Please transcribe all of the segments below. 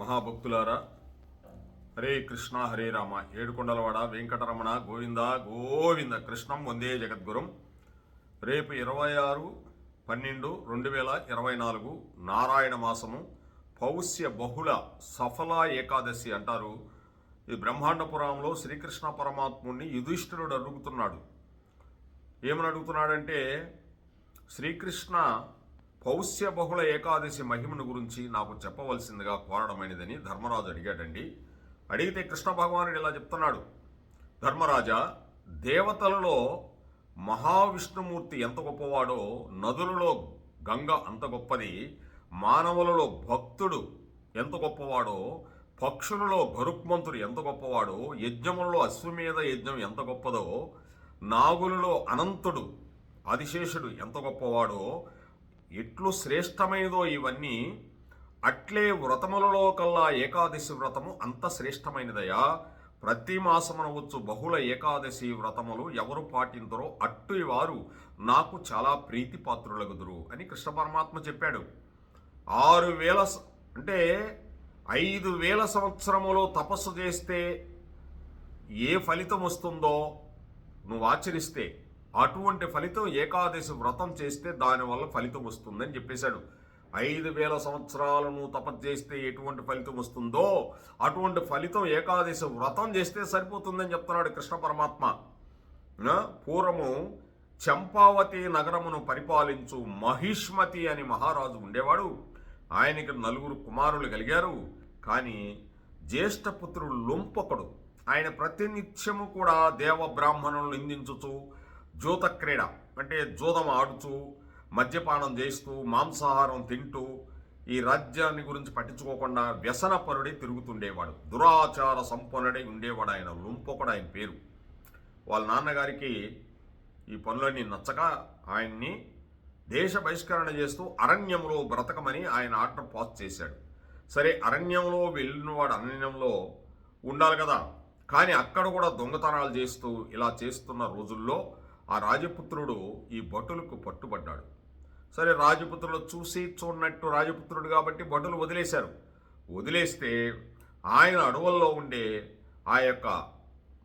మహాభక్తులారా హరే కృష్ణ హరే రామ ఏడుకొండలవాడ వెంకటరమణ గోవింద గోవింద కృష్ణం వందే జగద్గురం. రేపు ఇరవై ఆరు పన్నెండు రెండు వేల ఇరవై నాలుగు నారాయణ మాసము పౌష్య బహుళ సఫల ఏకాదశి అంటారు. ఈ బ్రహ్మాండ పురాణంలో శ్రీకృష్ణ పరమాత్ముడిని యుధిష్ఠిరుడు అడుగుతున్నాడు. ఏమని అడుగుతున్నాడంటే శ్రీకృష్ణ పౌష్య బహుళ ఏకాదశి మహిమను గురించి నాకు చెప్పవలసిందిగా కోరడమైనదని ధర్మరాజు అడిగాడండి. అడిగితే కృష్ణ భగవానుడు ఇలా చెప్తున్నాడు. ధర్మరాజా దేవతలలో మహావిష్ణుమూర్తి ఎంత గొప్పవాడో నదులలో గంగ అంత గొప్పది మానవులలో భక్తుడు ఎంత గొప్పవాడో పక్షులలో గరుక్మంతుడు ఎంత గొప్పవాడో యజ్ఞములలో అశ్వమేధ యజ్ఞం ఎంత గొప్పదో నాగులలో అనంతుడు అదిశేషుడు ఎంత గొప్పవాడో ఎట్లు శ్రేష్టమైనదో ఇవన్నీ అట్లే వ్రతములలో కల్లా ఏకాదశి వ్రతము అంత శ్రేష్టమైనదయా? ప్రతి మాసమునవచ్చు బహుళ ఏకాదశి వ్రతములు ఎవరు పాటిందరో అట్టు వారు నాకు చాలా ప్రీతి పాత్రులగుదురు అని కృష్ణ పరమాత్మ చెప్పాడు. ఆరు వేల అంటే ఐదు వేల సంవత్సరములో తపస్సు చేస్తే ఏ ఫలితం వస్తుందో నువ్వు ఆచరిస్తే అటువంటి ఫలితం ఏకాదశి వ్రతం చేస్తే దానివల్ల ఫలితం వస్తుందని చెప్పేశాడు. ఐదు వేల సంవత్సరాలను తపస్సు చేస్తే ఎటువంటి ఫలితం వస్తుందో అటువంటి ఫలితం ఏకాదశి వ్రతం చేస్తే సరిపోతుందని చెప్తున్నాడు కృష్ణ పరమాత్మ. పూర్వము చంపావతి నగరమును పరిపాలించు మహిష్మతి అని మహారాజు ఉండేవాడు. ఆయనకి నలుగురు కుమారులు కలిగారు. కానీ జ్యేష్ఠపుత్రుడు లొంపకుడు. ఆయన ప్రతినిత్యము కూడా దేవ బ్రాహ్మణులను నిందించుచు జూత క్రీడ అంటే జూదం ఆడుచు మద్యపానం చేస్తూ మాంసాహారం తింటూ ఈ రాజ్యాన్ని గురించి పట్టించుకోకుండా వ్యసనపరుడై తిరుగుతుండేవాడు. దురాచార సంపన్నుడై ఉండేవాడు ఆయన లొంపకుడు ఆయన పేరు. వాళ్ళ నాన్నగారికి ఈ పనులన్నీ నచ్చక ఆయన్ని దేశ బహిష్కరణ చేస్తూ అరణ్యంలో బ్రతకమని ఆయన ఆర్డర్ పాస్ చేశాడు. సరే అరణ్యంలో వెళ్ళినవాడు అరణ్యంలో ఉండాలి కదా. కానీ అక్కడ కూడా దొంగతనాలు చేస్తూ ఇలా చేస్తున్న రోజుల్లో ఆ రాజపుత్రుడు ఈ భటులకు పట్టుబడ్డాడు. సరే రాజపుత్రులు చూసి చూడనట్టు రాజపుత్రుడు కాబట్టి భటులు వదిలేశారు. వదిలేస్తే ఆయన అడవుల్లో ఉండే ఆ యొక్క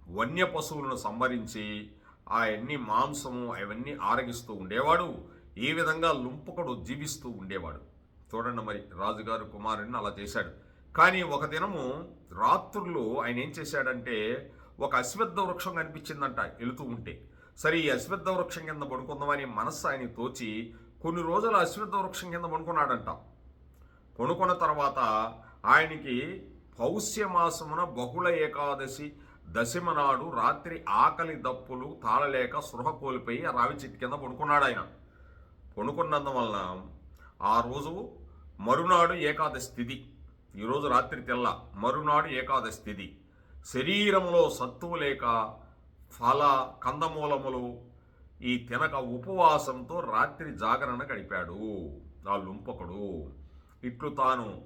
వన్య పశువులను సంహరించి అవన్నీ మాంసము అవన్నీ ఆరగిస్తూ ఉండేవాడు. ఈ విధంగా లుంపకుడు జీవిస్తూ ఉండేవాడు. చూడండి మరి రాజుగారు కుమారుడిని అలా చేశాడు. కానీ ఒక దినము రాత్రులు ఆయన ఏం చేశాడంటే ఒక అశ్వత్థ వృక్షం కనిపించిందంట వెళుతూ ఉంటే. సరే ఈ అశ్వత్థ వృక్షం కింద పడుకుందామని మనస్సు ఆయన తోచి కొన్ని రోజులు అశ్వత్థ వృక్షం కింద పడుకున్నాడంట. కొనుక్కున్న తర్వాత ఆయనకి పౌష్యమాసమున బహుళ ఏకాదశి దశమ నాడు రాత్రి ఆకలి దప్పులు తాళలేక సృహ కోల్పోయి ఆ రావి చెట్టు కింద పడుకున్నాడు ఆయన. పడుకున్నందువలన ఆ రోజు మరునాడు ఏకాదశి తిథి ఈరోజు రాత్రి తెల్ల. మరునాడు ఏకాదశి తిథి శరీరంలో సత్తువు లేక ఫల కందమూలములు ఈ తినక ఉపవాసంతో రాత్రి జాగరణ గడిపాడు ఆ లుంపకుడు. ఇట్లు తాను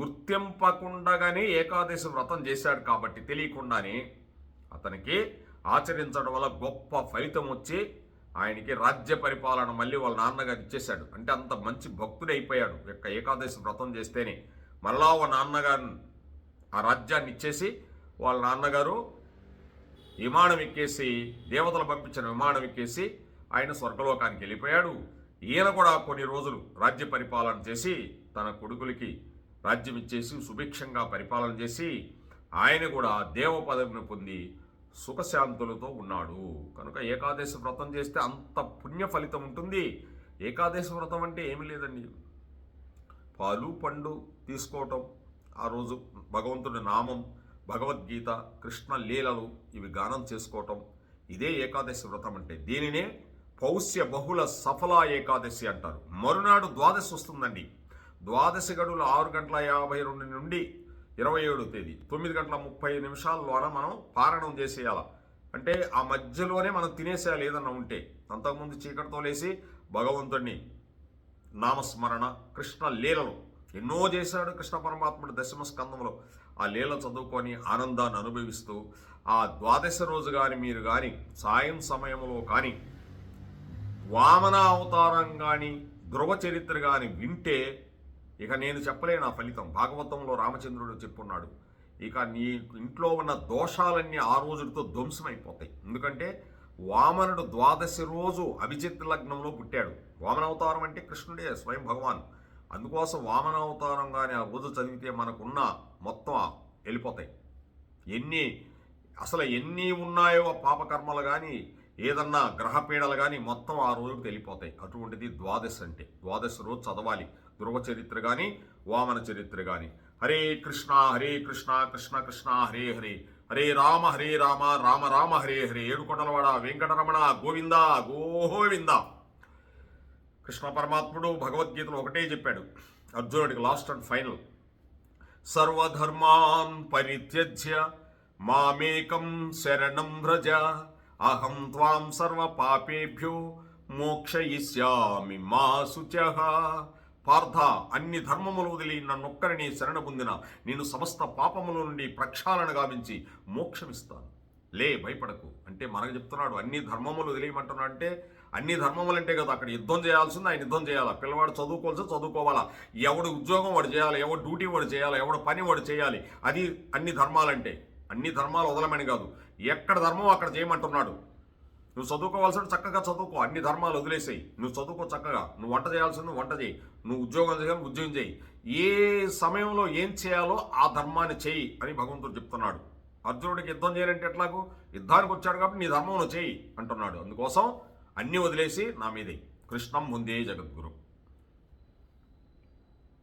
గుర్తింపకుండగానే ఏకాదశి వ్రతం చేశాడు కాబట్టి తెలియకుండానే అతనికి ఆచరించడం వల్ల గొప్ప ఫలితం వచ్చి ఆయనకి రాజ్య పరిపాలన మళ్ళీ వాళ్ళ నాన్నగారు ఇచ్చేశాడు. అంటే అంత మంచి భక్తుడు అయిపోయాడు. యొక్క ఏకాదశి వ్రతం చేస్తేనే మరలా వాళ్ళ నాన్నగారు ఆ రాజ్యాన్ని ఇచ్చేసి వాళ్ళ నాన్నగారు విమానం ఎక్కేసి దేవతలు పంపించిన విమానం ఎక్కేసి ఆయన స్వర్గలోకానికి వెళ్ళిపోయాడు. ఈయన కూడా కొన్ని రోజులు రాజ్య పరిపాలన చేసి తన కొడుకులకి రాజ్యం ఇచ్చేసి సుభిక్షంగా పరిపాలన చేసి ఆయన కూడా దేవ పదవిని పొంది సుఖశాంతులతో ఉన్నాడు. కనుక ఏకాదశి వ్రతం చేస్తే అంత పుణ్య ఫలితం ఉంటుంది. ఏకాదశి వ్రతం అంటే ఏమీ లేదండి. పాలు పండు తీసుకోవటం ఆ రోజు భగవంతుడి నామం భగవద్గీత కృష్ణ లీలలు ఇవి గానం చేసుకోవటం ఇదే ఏకాదశి వ్రతం అంటే దీనినే పౌష్య బహుళ సఫల ఏకాదశి అంటారు. మరునాడు ద్వాదశి వస్తుందండి. ద్వాదశి గడువులు ఆరు గంటల యాభై రెండు నుండి ఇరవై ఏడు తేదీ. తొమ్మిది గంటల ముప్పై నిమిషాల్లోన మనం పారణం చేసేయాల. అంటే ఆ మధ్యలోనే మనం తినేసేయాలి ఏదన్నా ఉంటే. అంతకుముందు చీకటితో లేసి భగవంతుడిని నామస్మరణ కృష్ణ లీలలు. ఎన్నో చేశాడు కృష్ణ పరమాత్ముడు దశమ స్కందంలో ఆ లీల చదువుకొని ఆనందాన్ని అనుభవిస్తూ ఆ ద్వాదశ రోజు కానీ మీరు కానీ సాయం సమయంలో కానీ వామన అవతారం కానీ ధ్రువ చరిత్ర కానీ వింటే ఇక నేను చెప్పలేను ఆ ఫలితం. భాగవతంలో రామచంద్రుడు చెప్పున్నాడు ఇక నీ ఇంట్లో ఉన్న దోషాలన్నీ ఆ రోజులతో ధ్వంసమైపోతాయి. ఎందుకంటే వామనుడు ద్వాదశి రోజు అభిజిత్ లగ్నంలో పుట్టాడు. వామనావతారం అంటే కృష్ణుడే స్వయం భగవాన్. అందుకోసం వామనావతారం కానీ ఆ రోజు చదివితే మనకున్న మొత్తం వెళ్ళిపోతాయి. ఎన్ని అసలు ఎన్ని ఉన్నాయో పాపకర్మలు కానీ ఏదన్నా గ్రహపీడలు కానీ మొత్తం ఆ రోజుకి వెళ్ళిపోతాయి అటువంటిది ద్వాదశ అంటే. ద్వాదశ రోజు చదవాలి. ధ్రువ చరిత్ర కానీ వామన చరిత్ర కానీ హరే కృష్ణ హరే కృష్ణ కృష్ణ కృష్ణ హరే హరే. హరే రామ హరే రామ రామ రామ హరే హరే. ఏడుకొండలవాడ వెంకటరమణ గోవింద గోవిందా కృష్ణ పరమాత్ముడు భగవద్గీతలో ఒకటే చెప్పాడు. అర్జునుడికి లాస్ట్ అండ్ ఫైనల్ సర్వధర్మాన్ పరిత్యజ్య మామేకం శరణం వ్రజ అహం త్వాం సర్వ పాపేభ్యో మోక్షయిష్యామి మా శుచ. పార్థ అన్ని ధర్మములు వదిలి నన్నొక్కరిని శరణ పొందిన నేను సమస్త పాపముల నుండి ప్రక్షాళన గావించి మోక్షమిస్తాను. లే భయపడకు. అంటే మనకు చెప్తున్నాడు అన్ని ధర్మములు వదిలేయమంటున్నాడు అంటే అన్ని ధర్మములు అంటే కదా అక్కడ యుద్ధం చేయాల్సింది ఆయన యుద్ధం చేయాలా? పిల్లవాడు చదువుకోవాల్సి చదువుకోవాలా? ఎవడు ఉద్యోగం వాడు చేయాలి ఎవడు డ్యూటీ వాడు చేయాలి ఎవడు పని వాడు చేయాలి అది అన్ని ధర్మాలంటే. అన్ని ధర్మాలు వదలమని కాదు. ఎక్కడ ధర్మం అక్కడ చేయమంటున్నాడు. నువ్వు చదువుకోవాల్సిన చక్కగా చదువుకో అన్ని ధర్మాలు వదిలేసేయి. నువ్వు చదువుకో చక్కగా. నువ్వు వంట చేయాల్సింది వంట చేయి. నువ్వు ఉద్యోగం చేయాలి ఉద్యోగం చేయి. ఏ సమయంలో ఏం చేయాలో ఆ ధర్మాన్ని చేయి అని భగవంతుడు చెప్తున్నాడు. అర్జునుడికి యుద్ధం చేయాలంటే ఎట్లాగూ యుద్ధానికి వచ్చాడు కాబట్టి నీ ధర్మం చేయి అంటున్నాడు. అందుకోసం అన్నీ వదిలేసి నా మీదే కృష్ణం ముందే జగద్గురు.